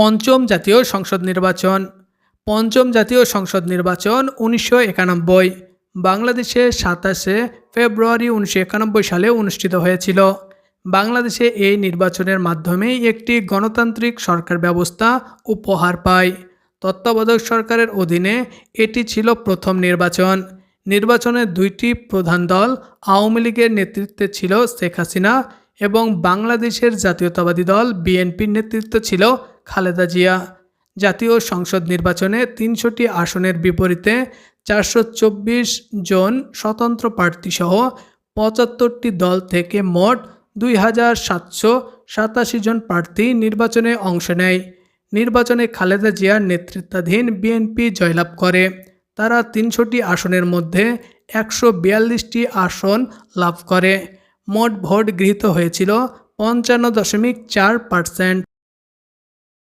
পঞ্চম জাতীয় সংসদ নির্বাচন। পঞ্চম জাতীয় সংসদ নির্বাচন উনিশশো একানব্বই। বাংলাদেশে সাতাশে ফেব্রুয়ারি উনিশশো একানব্বই সালে অনুষ্ঠিত হয়েছিল। বাংলাদেশে এই নির্বাচনের মাধ্যমে একটি গণতান্ত্রিক সরকার ব্যবস্থা উপহার পায়। তত্ত্বাবধায়ক সরকারের অধীনে এটি ছিল প্রথম নির্বাচন। নির্বাচনের দুইটি প্রধান দল আওয়ামী লীগের নেতৃত্বে ছিল শেখ হাসিনা এবং বাংলাদেশের জাতীয়তাবাদী দল বিএনপির নেতৃত্বে ছিল খালেদা জিয়া জাতীয় সংসদ নির্বাচনে তিনশোটি আসনের বিপরীতে চারশো চব্বিশ জন স্বতন্ত্র প্রার্থীসহ পঁচাত্তরটি দল থেকে মোট দুই হাজার সাতশো সাতাশি জন প্রার্থী নির্বাচনে অংশ নেয়। নির্বাচনে খালেদা জিয়ার নেতৃত্বাধীন বিএনপি জয়লাভ করে। তারা তিনশোটি আসনের মধ্যে একশো বিয়াল্লিশটি আসন লাভ করে। মোট ভোট গৃহীত হয়েছিল পঞ্চান্ন দশমিক চার পার্সেন্ট।